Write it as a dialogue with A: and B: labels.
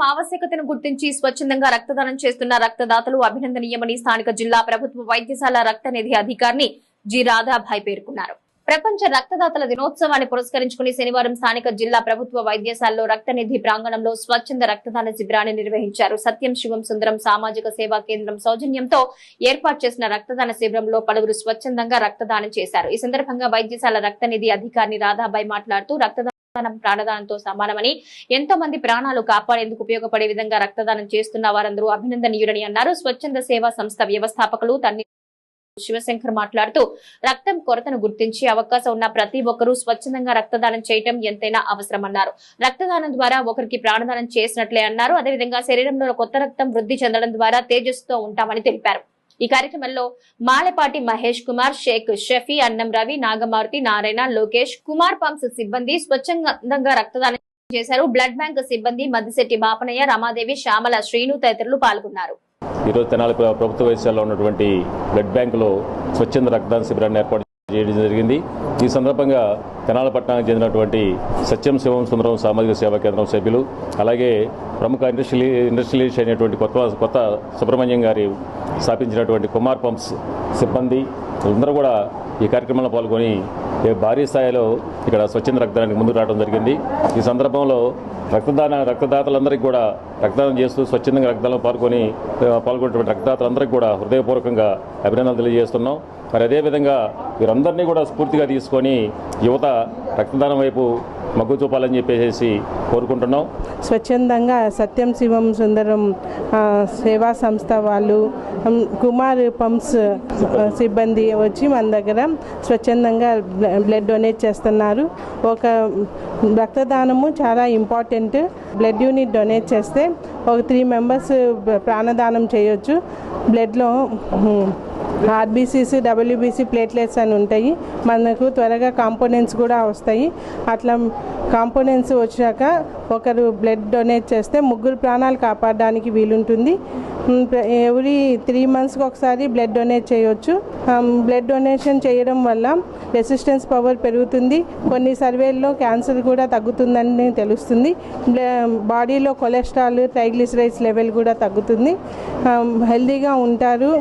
A: రక్తదానం ఆవశ్యకతను గుర్తించి స్వచ్ఛందంగా రక్తదానం చేస్తున్న రక్తదాతలు అభినందనీయమని స్థానిక జిల్లా ప్రభుత్వ వైద్యశాల రక్త నిధి అధికారిని జి రాధాభాయ్ పేర్కొన్నారు. ప్రపంచ రక్తదాతల దినోత్సవాన్ని పురస్కరించుకుని శనివారం స్థానిక జిల్లా ప్రభుత్వ వైద్యశాలలో రక్త నిధి ప్రాంగణంలో స్వచ్ఛంద రక్తదాన శిబిరాన్ని నిర్వహించారు. సత్యం శివం సుందరం సామాజిక సేవా కేంద్రం సౌజన్యంతో ఏర్పాటు చేసిన రక్తదాన శిబిరంలో పలువురు స్వచ్ఛందంగా రక్తదానం చేశారు. ఈ సందర్భంగా వైద్యశాల రక్త నిధి అధికారిని రాధాబాయి మాట్లాడుతూ రక్తదానం ప్రాణదానంతో సమానమని ఎంతో మంది ప్రాణాలు కాపాడేందుకు ఉపయోగపడే విధంగా రక్తదానం చేస్తున్న వారందరూ అభినందనీయుడని అన్నారు. స్వచ్ఛంద సేవా సంస్థ వ్యవస్థాపకులు తన్ని శివశంకర్ మాట్లాడుతూ రక్తం కొరతను గుర్తించి అవకాశం ఉన్న ప్రతి ఒక్కరూ స్వచ్ఛందంగా రక్తదానం చేయటం ఎంతైనా అవసరమన్నారు. రక్తదానం ద్వారా ఒకరికి ప్రాణదానం చేసినట్లే అన్నారు. అదేవిధంగా శరీరంలో కొత్త రక్తం వృద్ధి చెందడం ద్వారా తేజస్సుతో ఉంటామని తెలిపారు. ఈ కార్యక్రమంలో మాలపాటి మహేష్ కుమార్ షేక్ షఫీ అన్నం రవి నాగమారుతి నారాయణ లోకేష్ కుమార్ పంప్స్ సిబ్బంది స్వచ్ఛందంగా రక్తదానం చేశారు. బ్లడ్ బ్యాంక్ సిబ్బంది మద్దిశెట్టి బాపనయ్య రమాదేవి శ్యామల శ్రీను తదితరులు పాల్గొన్నారు.
B: ఈరోజు తెనాలి ప్రభుత్వ వైద్యాల్లో ఉన్నటువంటి బ్లడ్ బ్యాంకులో స్వచ్ఛంద రక్తదాన శిబిరాన్ని ఏర్పాటు చేయడం జరిగింది. ఈ సందర్భంగా తెనాలి పట్టణానికి చెందినటువంటి సత్యం శివం సుందరం సామాజిక సేవా కేంద్రం సభ్యులు అలాగే ప్రముఖ ఇండస్ట్రియల్ ఇండస్ట్రియలిస్ట్ అయినటువంటి కొత్త కొత్త సుబ్రహ్మణ్యం గారి స్థాపించినటువంటి కుమార్ పంప్స్ సిబ్బంది అందరూ కూడా ఈ కార్యక్రమంలో పాల్గొని భారీ స్థాయిలో ఇక్కడ స్వచ్ఛంద రక్తదానానికి ముందుకు రావడం జరిగింది. ఈ సందర్భంలో రక్తదాన రక్తదాతలందరికీ కూడా రక్తదానం చేస్తూ స్వచ్ఛందంగా రక్తదానం పాల్గొని ఆ, పాల్గొన్నటువంటి రక్తదాతలందరికీ కూడా హృదయపూర్వకంగా అభినందనలు తెలియజేస్తున్నాం. మరి అదేవిధంగా వీరందరినీ కూడా స్ఫూర్తిగా తీసుకొని యువత రక్తదానం వైపు మగ్గు చూపాలని చెప్పేసి కోరుకుంటున్నాం.
C: స్వచ్ఛందంగా సత్యం శివం సుందరం సేవా సంస్థ వాళ్ళు కుమార్ పంప్స్ సిబ్బంది వచ్చి మన దగ్గర స్వచ్ఛందంగా బ్లడ్ డొనేట్ చేస్తున్నారు. ఒక రక్తదానము చాలా ఇంపార్టెంట్. బ్లడ్ యూనిట్ డొనేట్ చేస్తే ఒక త్రీ మెంబర్స్ ప్రాణదానం చేయొచ్చు. బ్లడ్లో ఆర్బీసీస్ డబ్ల్యూబీసీ ప్లేట్లెట్స్ అని ఉంటాయి. మనకు త్వరగా కాంపోనెంట్స్ కూడా వస్తాయి. అట్లా కాంపోనెంట్స్ వచ్చాక ఒకరు బ్లడ్ డొనేట్ చేస్తే ముగ్గురు ప్రాణాలు కాపాడడానికి వీలుంటుంది. ఎవ్రీ త్రీ మంత్స్కి ఒకసారి బ్లడ్ డొనేట్ చేయొచ్చు. బ్లడ్ డొనేషన్ చేయడం వల్ల రెసిస్టెన్స్ పవర్ పెరుగుతుంది. కొన్ని సర్వేల్లో క్యాన్సర్ కూడా తగ్గుతుందని తెలుస్తుంది. బాడీలో కొలెస్ట్రాల్ ట్రైగ్లిసరైడ్స్ లెవెల్ కూడా తగ్గుతుంది. హెల్దీగా ఉంటారు.